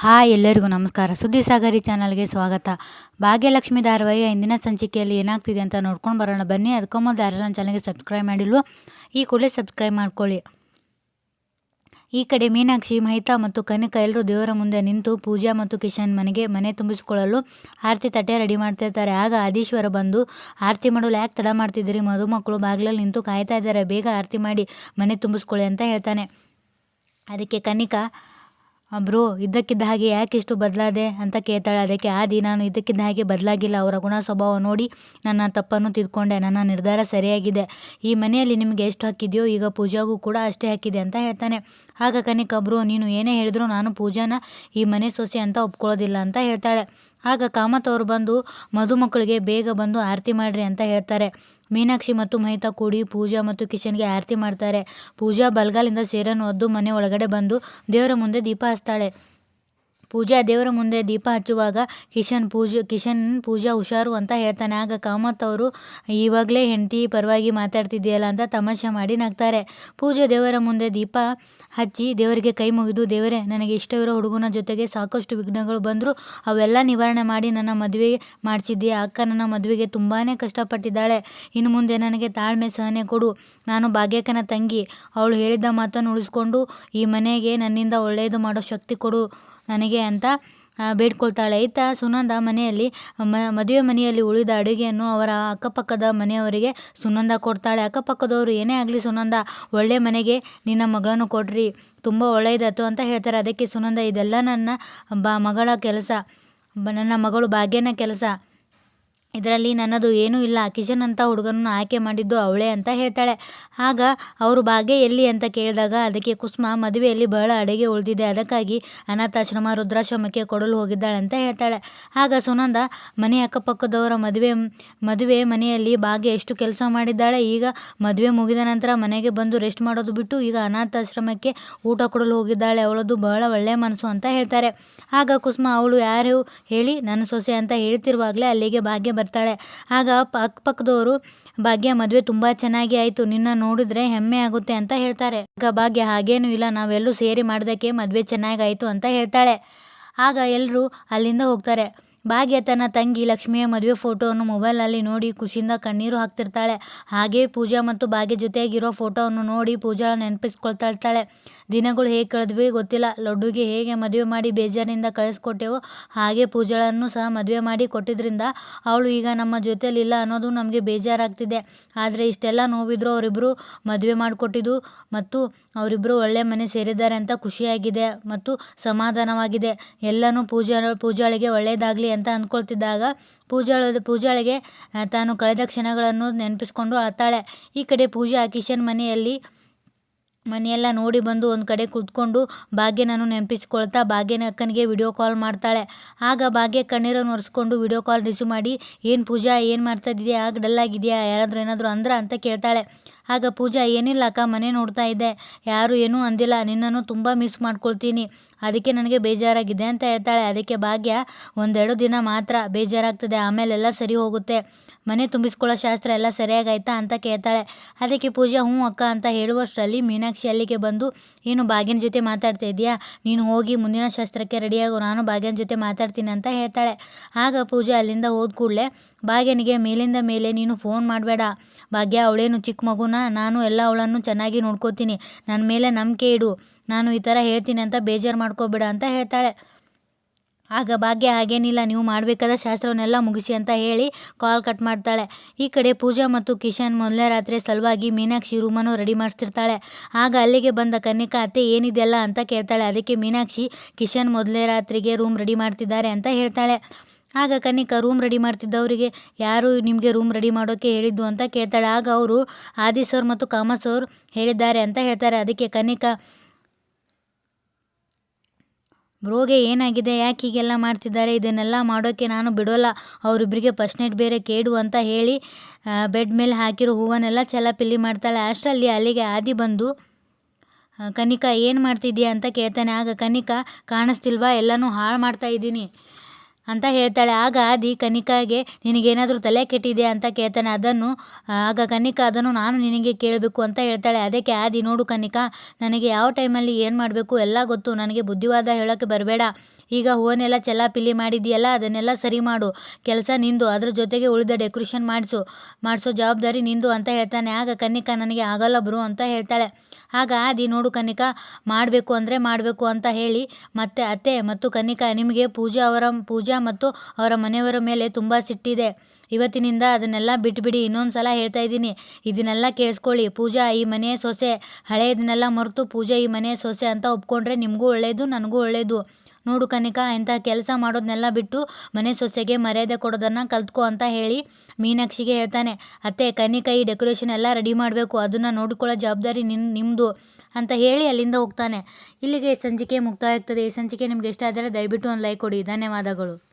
Hi ಎಲ್ಲರಿಗೂ ನಮಸ್ಕಾರ. ಸುದ್ದಿ ಸಾಗರಿ ಚಾನಲ್ಗೆ ಸ್ವಾಗತ. ಭಾಗ್ಯಲಕ್ಷ್ಮಿ ಧಾರಾವಾಹಿಯ ಇಂದಿನ ಸಂಚಿಕೆಯಲ್ಲಿ ಏನಾಗ್ತಿದೆ ಅಂತ ನೋಡ್ಕೊಂಡು ಬರೋಣ. ಬನ್ನಿ, ಅದಕ್ಕೂ ಮೊದಲು ಯಾರೆಲ್ಲ ನನ್ನ ಚಾನಲ್ಗೆ ಸಬ್ಸ್ಕ್ರೈಬ್ ಮಾಡಿಲ್ವೋ, ಈ ಕೂಡಲೇ ಸಬ್ಸ್ಕ್ರೈಬ್ ಮಾಡ್ಕೊಳ್ಳಿ. ಈ ಕಡೆ ಮೀನಾಕ್ಷಿ ಮಹಿತಾ ಮತ್ತು ಕನಕ ಎಲ್ಲರೂ ದೇವರ ಮುಂದೆ ನಿಂತು ಪೂಜಾ ಮತ್ತು ಕಿಶನ್ ಮನೆಗೆ ಮನೆ ತುಂಬಿಸಿಕೊಳ್ಳಲು ಆರತಿ ತಟ್ಟೆ ರೆಡಿ ಮಾಡ್ತಿರ್ತಾರೆ ಆಗ ಆದೀಶ್ವರ ಬಂದು, ಆರತಿ ಮಾಡಲು ಯಾಕೆ ತಡ ಮಾಡ್ತಿದ್ದೀರಿ? ಮಧುಮಕ್ಕಳು ಬಾಗಿಲಲ್ಲಿ ನಿಂತು ಕಾಯ್ತಾ ಇದ್ದಾರೆ. ಬೇಗ ಆರತಿ ಮಾಡಿ ಮನೆ ತುಂಬಿಸ್ಕೊಳ್ಳಿ ಅಂತ ಹೇಳ್ತಾನೆ. ಅದಕ್ಕೆ ಕನಿಕಾ ಬ್ರೋ ಇದ್ದಕ್ಕಿದ್ದ ಹಾಗೆ ಯಾಕೆ ಇಷ್ಟು ಬದಲಾದೆ ಅಂತ ಕೇಳ್ತಾಳೆ. ಅದಕ್ಕೆ ಆದಿ, ನಾನು ಇದ್ದಕ್ಕಿದ್ದ ಹಾಗೆ ಬದಲಾಗಿಲ್ಲ. ಅವರ ಗುಣ ಸ್ವಭಾವ ನೋಡಿ ನನ್ನ ತಪ್ಪನ್ನು ತಿದ್ಕೊಂಡೆ. ನನ್ನ ನಿರ್ಧಾರ ಸರಿಯಾಗಿದೆ. ಈ ಮನೆಯಲ್ಲಿ ನಿಮಗೆ ಎಷ್ಟು ಹಾಕಿದೆಯೋ ಈಗ ಪೂಜಾಗೂ ಕೂಡ ಅಷ್ಟೇ ಹಾಕಿದೆ ಅಂತ ಹೇಳ್ತಾನೆ. ಆಗ ಕನಿಕ ಬ್ರೋ ನೀನು ಏನೇ ಹೇಳಿದ್ರು ನಾನು ಪೂಜಾನ ಈ ಮನೆ ಸೊಸೆ ಅಂತ ಒಪ್ಕೊಳ್ಳೋದಿಲ್ಲ ಅಂತ ಹೇಳ್ತಾಳೆ. ಆಗ ಕಾಮತ್ ಅವರು ಬಂದು ಮದುಮಕ್ಕಳಿಗೆ ಬೇಗ ಬಂದು ಆರತಿ ಮಾಡಿರಿ ಅಂತ ಹೇಳ್ತಾರೆ. ಮೀನಾಕ್ಷಿ ಮತ್ತು ಮಹಿತಾ ಕೂಡಿ ಪೂಜಾ ಮತ್ತು ಕಿಶನ್ಗೆ ಆರತಿ ಮಾಡ್ತಾರೆ. ಪೂಜಾ ಬಲ್ಗಾಲಿಂದ ಸೇರನ್ನು ಒದ್ದು ಮನೆ ಒಳಗಡೆ ಬಂದು ದೇವರ ಮುಂದೆ ದೀಪ ಹಚ್ತಾಳೆ. ಪೂಜಾ ದೇವರ ಮುಂದೆ ದೀಪ ಹಚ್ಚುವಾಗ ಕಿಶನ್ ಪೂಜ, ಕಿಶನ್ ಪೂಜಾ ಹುಷಾರು ಅಂತ ಹೇಳ್ತಾನೆ. ಆಗ ಕಾಮತ್ ಅವರು ಇವಾಗಲೇ ಹೆಂಡತಿ ಪರವಾಗಿ ಮಾತಾಡ್ತಿದ್ದೀಯಲ್ಲ ಅಂತ ತಮಾಷೆ ಮಾಡಿ ನಗ್ತಾರೆ. ಪೂಜಾ ದೇವರ ಮುಂದೆ ದೀಪ ಹಚ್ಚಿ ದೇವರಿಗೆ ಕೈ ಮುಗಿದು, ದೇವರೇ, ನನಗೆ ಇಷ್ಟವಿರೋ ಹುಡುಗನ ಜೊತೆಗೆ ಸಾಕಷ್ಟು ವಿಘ್ನಗಳು ಬಂದರೂ, ಅವೆಲ್ಲ ನಿವಾರಣೆ ಮಾಡಿ ನನ್ನ ಮದುವೆ ಮಾಡಿಸಿದ್ದೆ ಅಕ್ಕ ನನ್ನ ಮದುವೆಗೆ ತುಂಬಾ ಕಷ್ಟಪಟ್ಟಿದ್ದಾಳೆ. ಇನ್ನು ಮುಂದೆ ನನಗೆ ತಾಳ್ಮೆ ಸಹನೆ ಕೊಡು. ನಾನು ಭಾಗ್ಯಕ್ಕನ ತಂಗಿ. ಅವಳು ಹೇಳಿದ್ದ ಮಾತನ್ನು ಉಳಿಸ್ಕೊಂಡು ಈ ಮನೆಗೆ ನನ್ನಿಂದ ಒಳ್ಳೆಯದು ಮಾಡೋ ಶಕ್ತಿ ಕೊಡು. ನನಗೆ ಅಂತ ಬೇಡ್ಕೊಳ್ತಾಳೆ. ಈತ ಸುನಂದ ಮನೆಯಲ್ಲಿ ಮದುವೆ ಮನೆಯಲ್ಲಿ ಉಳಿದ ಅಡುಗೆಯನ್ನು ಅವರ ಅಕ್ಕಪಕ್ಕದ ಮನೆಯವರಿಗೆ ಸುನಂದ ಕೊಡ್ತಾಳೆ. ಅಕ್ಕಪಕ್ಕದವರು, ಏನೇ ಆಗಲಿ ಸುನಂದ, ಒಳ್ಳೆ ಮನೆಗೆ ನಿನ್ನ ಮಗಳನ್ನು ಕೊಡ್ರಿ. ತುಂಬ ಒಳ್ಳೆಯದಾಯ್ತು ಅಂತ ಹೇಳ್ತಾರೆ. ಅದಕ್ಕೆ ಸುನಂದ, ಇದೆಲ್ಲ ನನ್ನ ಬ, ಮಗಳ ಕೆಲಸ. ನನ್ನ ಮಗಳು ಭಾಗ್ಯನ ಕೆಲಸ. ಇದರಲ್ಲಿ ನನ್ನದು ಏನೂ ಇಲ್ಲ. ಕಿಶನ್ ಅಂತ ಹುಡುಗನನ್ನು ಆಯ್ಕೆ ಮಾಡಿದ್ದು ಅವಳೇ ಅಂತ ಹೇಳ್ತಾಳೆ. ಆಗ ಅವರು ಭಾಗ್ಯ ಎಲ್ಲಿ ಅಂತ ಕೇಳಿದಾಗ ಅದಕ್ಕೆ ಕುಸುಮ ಮದುವೆಯಲ್ಲಿ ಬಹಳ ಅಡುಗೆ ಉಳಿದಿದೆ. ಅದಕ್ಕಾಗಿ ಅನಾಥಾಶ್ರಮ, ರುದ್ರಾಶ್ರಮಕ್ಕೆ ಕೊಡಲು ಹೋಗಿದ್ದಾಳೆ ಅಂತ ಹೇಳ್ತಾಳೆ. ಆಗ ಸುನಂದ, ಮನೆ ಅಕ್ಕಪಕ್ಕದವರ ಮದುವೆ ಮದುವೆ ಮನೆಯಲ್ಲಿ ಭಾಗ್ಯ ಎಷ್ಟು ಕೆಲಸ ಮಾಡಿದ್ದಾಳೆ? ಈಗ ಮದುವೆ ಮುಗಿದ ನಂತರ ಮನೆಗೆ ಬಂದು ರೆಸ್ಟ್ ಮಾಡೋದು ಬಿಟ್ಟು ಈಗ ಅನಾಥಾಶ್ರಮಕ್ಕೆ ಊಟ ಕೊಡಲು ಹೋಗಿದ್ದಾಳೆ. ಅವಳದು ಬಹಳ ಒಳ್ಳೆಯ ಮನಸ್ಸು ಅಂತ ಹೇಳ್ತಾರೆ. ಆಗ ಕುಸುಮ, ಅವಳು ಯಾರು? ಹೇಳಿ, ನನ್ನ ಸೊಸೆ ಅಂತ ಹೇಳ್ತಿರುವಾಗಲೇ ಅಲ್ಲಿಗೆ ಭಾಗ್ಯ ಬರ್ತಾಳೆ ಆಗ ಅಕ್ಕಪಕ್ಕದವರು ಭಾಗ್ಯ, ಮದುವೆ ತುಂಬ ಚೆನ್ನಾಗಿ ಆಯಿತು, ನಿನ್ನ ನೋಡಿದ್ರೆ ಹೆಮ್ಮೆ ಆಗುತ್ತೆ ಅಂತ ಹೇಳ್ತಾರೆ. ಆಗ ಭಾಗ್ಯ, ಹಾಗೇನೂ ಇಲ್ಲ ನಾವೆಲ್ಲೂ ಸೇರಿ ಮಾಡೋದಕ್ಕೆ ಮದುವೆ ಚೆನ್ನಾಗಾಯಿತು ಅಂತ ಹೇಳ್ತಾಳೆ. ಆಗ ಎಲ್ಲರೂ ಅಲ್ಲಿಂದ ಹೋಗ್ತಾರೆ. ಭಾಗ್ಯ ತನ್ನ ತಂಗಿ ಲಕ್ಷ್ಮಿಯ ಮದುವೆ ಫೋಟೋವನ್ನು ಮೊಬೈಲ್ನಲ್ಲಿ ನೋಡಿ ಖುಷಿಯಿಂದ ಕಣ್ಣೀರು ಹಾಕ್ತಿರ್ತಾಳೆ. ಹಾಗೇ ಪೂಜಾ ಮತ್ತು ಭಾಗ್ಯ ಜೊತೆಯಾಗಿರೋ ಫೋಟೋವನ್ನು ನೋಡಿ ಪೂಜಾ ನೆನಪಿಸ್ಕೊಳ್ತಾ ದಿನಗಳು ಹೇಗೆ ಕಳೆದ್ವಿ ಗೊತ್ತಿಲ್ಲ. ಲಡ್ಡುಗೆ ಹೇಗೆ ಮದುವೆ ಮಾಡಿ ಬೇಜಾರಿನಿಂದ ಕಳಿಸ್ಕೊಟ್ಟೆವು ಹಾಗೆ ಪೂಜಾಳನ್ನು ಸಹ ಮದುವೆ ಮಾಡಿ ಕೊಟ್ಟಿದ್ದರಿಂದ ಅವಳು ಈಗ ನಮ್ಮ ಜೊತೆಯಲ್ಲಿಲ್ಲ ಅನ್ನೋದು ನಮಗೆ ಬೇಜಾರಾಗ್ತಿದೆ. ಆದರೆ ಇಷ್ಟೆಲ್ಲ ನೋವಿದ್ರು ಅವರಿಬ್ಬರು ಮದುವೆ ಮಾಡಿಕೊಟ್ಟಿದ್ದು ಮತ್ತು ಅವರಿಬ್ಬರು ಒಳ್ಳೆ ಮನೆ ಸೇರಿದ್ದಾರೆ ಅಂತ ಖುಷಿಯಾಗಿದೆ ಮತ್ತು ಸಮಾಧಾನವಾಗಿದೆ. ಎಲ್ಲನೂ ಪೂಜಾ, ಪೂಜಾಳಿಗೆ ಒಳ್ಳೆಯದಾಗಲಿ ಅಂತ ಅಂದ್ಕೊಳ್ತಿದ್ದಾಗ ಪೂಜಾಳ, ಪೂಜಾಳಿಗೆ ತಾನು ಕಳೆದ ಕ್ಷಣಗಳನ್ನು ನೆನಪಿಸ್ಕೊಂಡು ಅಳ್ತಾಳೆ. ಈ ಕಡೆ ಪೂಜಾ ಕಿಶನ್ ಮನೆಯಲ್ಲಿ, ಮನೆಯೆಲ್ಲ ನೋಡಿ ಬಂದು ಒಂದು ಕಡೆ ಕುತ್ಕೊಂಡು ಭಾಗ್ಯನನ್ನು ನೆನಪಿಸ್ಕೊಳ್ತಾ ಭಾಗ್ಯನ ಅಕ್ಕನಿಗೆ ವಿಡಿಯೋ ಕಾಲ್ ಮಾಡ್ತಾಳೆ. ಆಗ ಭಾಗ್ಯ ಕಣ್ಣೀರನ್ನು ಒರೆಸ್ಕೊಂಡು ವಿಡಿಯೋ ಕಾಲ್ ರಿಸೀವ್ ಮಾಡಿ, ಏನು ಪೂಜಾ, ಏನು ಮಾಡ್ತಾ ಇದೆಯಾ? ಆಗ ಡಲ್ಲಾಗಿದೆಯಾ ಯಾರಾದರೂ ಏನಾದರೂ ಅಂದ್ರ? ಅಂತ ಕೇಳ್ತಾಳೆ. ಆಗ ಪೂಜಾ, ಏನಿಲ್ಲ ಅಕ್ಕ, ಮನೆ ನೋಡ್ತಾ ಇದ್ದೆ. ಯಾರು ಏನೂ ಅಂದಿಲ್ಲ. ನಿನ್ನನ್ನು ತುಂಬ ಮಿಸ್ ಮಾಡ್ಕೊಳ್ತೀನಿ. ಅದಕ್ಕೆ ನನಗೆ ಬೇಜಾರಾಗಿದೆ ಅಂತ ಹೇಳ್ತಾಳೆ. ಅದಕ್ಕೆ ಭಾಗ್ಯ, ಒಂದೆರಡು ದಿನ ಮಾತ್ರ ಬೇಜಾರಾಗ್ತದೆ. ಆಮೇಲೆಲ್ಲ ಸರಿ ಹೋಗುತ್ತೆ. ಮನೆ ತುಂಬಿಸ್ಕೊಳ್ಳೋ ಶಾಸ್ತ್ರ ಎಲ್ಲ ಸರಿಯಾಗಾಯ್ತಾ ಅಂತ ಕೇಳ್ತಾಳೆ. ಅದಕ್ಕೆ ಪೂಜಾ, ಹ್ಞೂ ಅಕ್ಕ ಅಂತ ಹೇಳುವಷ್ಟರಲ್ಲಿ ಮೀನಾಕ್ಷಿ ಅಲ್ಲಿಗೆ ಬಂದು, ಏನು ಭಾಗ್ಯನ ಜೊತೆ ಮಾತಾಡ್ತಾ ಇದೆಯಾ ನೀನು ಹೋಗಿ ಮುಂದಿನ ಶಾಸ್ತ್ರಕ್ಕೆ ರೆಡಿಯಾಗು, ನಾನು ಭಾಗ್ಯನ ಜೊತೆ ಮಾತಾಡ್ತೀನಿ ಅಂತ ಹೇಳ್ತಾಳೆ. ಆಗ ಪೂಜಾ ಅಲ್ಲಿಂದ ಹೋದ ಕೂಡಲೇ, ಭಾಗ್ಯನಿಗೆ ಮೇಲಿಂದ ಮೇಲೆ ನೀನು ಫೋನ್ ಮಾಡಬೇಡ. ಭಾಗ್ಯ, ಅವಳೇನು ಚಿಕ್ಕ ಮಗುನ? ನಾನು ಎಲ್ಲ ಅವಳನ್ನು ಚೆನ್ನಾಗಿ ನೋಡ್ಕೋತೀನಿ. ನನ್ನ ಮೇಲೆ ನಂಬಿಕೆ ಇಡು. ನಾನು ಈ ಥರ ಹೇಳ್ತೀನಿ ಅಂತ ಬೇಜಾರು ಮಾಡ್ಕೋಬೇಡ ಅಂತ ಹೇಳ್ತಾಳೆ. ಆಗ ಭಾಗ್ಯ ಹಾಗೇನಿಲ್ಲ, ನೀವು ಮಾಡಬೇಕಾದ ಶಾಸ್ತ್ರವನ್ನೆಲ್ಲ ಮುಗಿಸಿ ಅಂತ ಹೇಳಿ ಕಾಲ್ ಕಟ್ ಮಾಡ್ತಾಳೆ. ಈ ಕಡೆ ಪೂಜಾ ಮತ್ತು ಕಿಶನ್ ಮೊದಲನೇ ರಾತ್ರಿ ಸಲುವಾಗಿ ಮೀನಾಕ್ಷಿ ರೂಮನ್ನು ರೆಡಿ ಮಾಡಿಸ್ತಿರ್ತಾಳೆ ಆಗ ಅಲ್ಲಿಗೆ ಬಂದ ಕನ್ನಿಕಾ ಅತ್ತೆ, ಏನಿದೆಯಲ್ಲ? ಅಂತ ಕೇಳ್ತಾಳೆ. ಅದಕ್ಕೆ ಮೀನಾಕ್ಷಿ, ಕಿಶನ್ ಮೊದಲನೇ ರಾತ್ರಿಗೆ ರೂಮ್ ರೆಡಿ ಮಾಡ್ತಿದ್ದಾರೆ ಅಂತ ಹೇಳ್ತಾಳೆ. ಆಗ ಕನ್ನಿಕಾ ರೂಮ್ ರೆಡಿ ಮಾಡ್ತಿದ್ದವರಿಗೆ? ಯಾರು ನಿಮಗೆ ರೂಮ್ ರೆಡಿ ಮಾಡೋಕ್ಕೆ ಹೇಳಿದ್ದು? ಅಂತ ಕೇಳ್ತಾಳೆ. ಆಗ ಅವರು ಆದಿ ಸರ್ ಮತ್ತು ಕಾಮ ಸರ್ ಹೇಳಿದ್ದಾರೆ ಅಂತ ಹೇಳ್ತಾರೆ. ಅದಕ್ಕೆ ಕನ್ನಿಕಾ ಬ್ರೋಗೆ ಏನಾಗಿದೆ, ಯಾಕೆ ಹೀಗೆಲ್ಲ ಮಾಡ್ತಿದ್ದಾರೆ, ಇದನ್ನೆಲ್ಲ ಮಾಡೋಕ್ಕೆ ನಾನು ಬಿಡೋಲ್ಲ. ಅವರಿಬ್ಬರಿಗೆ ಫಸ್ಟ್ ಬೇರೆ ಕೇಡು ಅಂತ ಹೇಳಿ ಬೆಡ್ ಮೇಲೆ ಹಾಕಿರೋ ಹೂವನ್ನೆಲ್ಲ ಚಲಾಪಿಲ್ಲಿ ಮಾಡ್ತಾಳೆ. ಅಷ್ಟರಲ್ಲಿ ಅಲ್ಲಿಗೆ ಆದಿ ಬಂದು ಕನಿಕಾ ಏನು ಮಾಡ್ತಿದ್ದೀಯಾ ಅಂತ ಕೇಳ್ತಾನೆ. ಆಗ ಕನಿಕಾ, ಕಾಣಿಸ್ತಿಲ್ವಾ? ಎಲ್ಲನೂ ಹಾಳು ಮಾಡ್ತಾ ಇದ್ದೀನಿ. ಅಂತ ಹೇಳ್ತಾಳೆ. ಆಗ ಆದಿ ಕನಿಕಾಗೆ, ನಿನಗೇನಾದರೂ ತಲೆ ಕೆಟ್ಟಿದೆ ಅಂತ ಕೇಳ್ತಾನೆ. ಅದನ್ನು ಆಗ ಕನಿಕಾ ಅದನ್ನು, ನಾನು ನಿನಗೆ ಕೇಳಬೇಕು ಅಂತ ಹೇಳ್ತಾಳೆ. ಅದಕ್ಕೆ ಆದಿ, ನೋಡು ಕನಿಕಾ, ನನಗೆ ಯಾವ ಟೈಮಲ್ಲಿ ಏನು ಮಾಡಬೇಕು ಎಲ್ಲ ಗೊತ್ತು. ನನಗೆ ಬುದ್ಧಿವಾದ ಹೇಳೋಕ್ಕೆ ಬರಬೇಡ. ಈಗ ಹೂವನ್ನೆಲ್ಲ ಚೆಲ್ಲಾಪಿಲ್ಲಿ ಮಾಡಿದೆಯಲ್ಲ ಅದನ್ನೆಲ್ಲ ಸರಿ ಮಾಡು. ಕೆಲಸ ನಿಂದು. ಅದ್ರ ಜೊತೆಗೆ ಉಳಿದ ಡೆಕೋರೇಷನ್ ಮಾಡಿಸು. ಮಾಡಿಸೋ ಜವಾಬ್ದಾರಿ ನಿಂದು ಅಂತ ಹೇಳ್ತಾನೆ. ಆಗ ಕನ್ನಿಕ ನನಗೆ ಆಗಲ್ಲ ಬ್ರೋ ಅಂತ ಹೇಳ್ತಾಳೆ. ಆಗ ಆದಿ, ನೋಡು ಕನಿಕಾ ಮಾಡಬೇಕು ಅಂದರೆ ಮಾಡಬೇಕು ಅಂತ ಹೇಳಿ ಮತ್ತೆ ಅತ್ತೆ ಮತ್ತು ಕನಿಕಾ ನಿಮಗೆ ಪೂಜಾ ಅವರ, ಪೂಜಾ ಮತ್ತು ಅವರ ಮನೆಯವರ ಮೇಲೆ ತುಂಬ ಸಿಟ್ಟಿದೆ. ಇವತ್ತಿನಿಂದ ಅದನ್ನೆಲ್ಲ ಬಿಟ್ಬಿಡಿ, ಇನ್ನೊಂದು ಸಲ ಹೇಳ್ತಾ ಇದ್ದೀನಿ. ಇದನ್ನೆಲ್ಲ ಕೇಳಿಸ್ಕೊಳ್ಳಿ. ಪೂಜಾ ಈ ಮನೆಯ ಸೊಸೆ, ಹಳೆಯದನ್ನೆಲ್ಲ ಮರೆತು ಪೂಜಾ ಈ ಮನೆಯ ಸೊಸೆ ಅಂತ ಒಪ್ಕೊಂಡ್ರೆ ನಿಮಗೂ ಒಳ್ಳೆಯದು ನನಗೂ ಒಳ್ಳೆಯದು ನೋಡು ಕನಿಕಾ ಇಂಥ ಕೆಲಸ ಮಾಡೋದನ್ನೆಲ್ಲ ಬಿಟ್ಟು ಮನೆ ಸೊಸೆಗೆ ಮರ್ಯಾದೆ ಕೊಡೋದನ್ನು ಕಲ್ತ್ಕೊ ಅಂತ ಹೇಳಿ ಮೀನಾಕ್ಷಿಗೆ ಹೇಳ್ತಾನೆ. ಅತ್ತೆ, ಕನಿಕಾ, ಈ ಡೆಕೋರೇಷನ್ ಎಲ್ಲ ರೆಡಿ ಮಾಡಬೇಕು. ಅದನ್ನು ನೋಡಿಕೊಳ್ಳೋ ಜವಾಬ್ದಾರಿ ನಿನ್ ನಿಮ್ಮದು ಅಂತ ಹೇಳಿ ಅಲ್ಲಿಂದ ಹೋಗ್ತಾನೆ. ಇಲ್ಲಿಗೆ ಈ ಸಂಚಿಕೆ ಮುಕ್ತಾಯ ಆಗ್ತದೆ ಈ ಸಂಚಿಕೆ ನಿಮ್ಗೆ ಇಷ್ಟ ಆದರೆ ದಯವಿಟ್ಟು ಒಂದು ಲೈಕ್ ಕೊಡಿ. ಧನ್ಯವಾದಗಳು.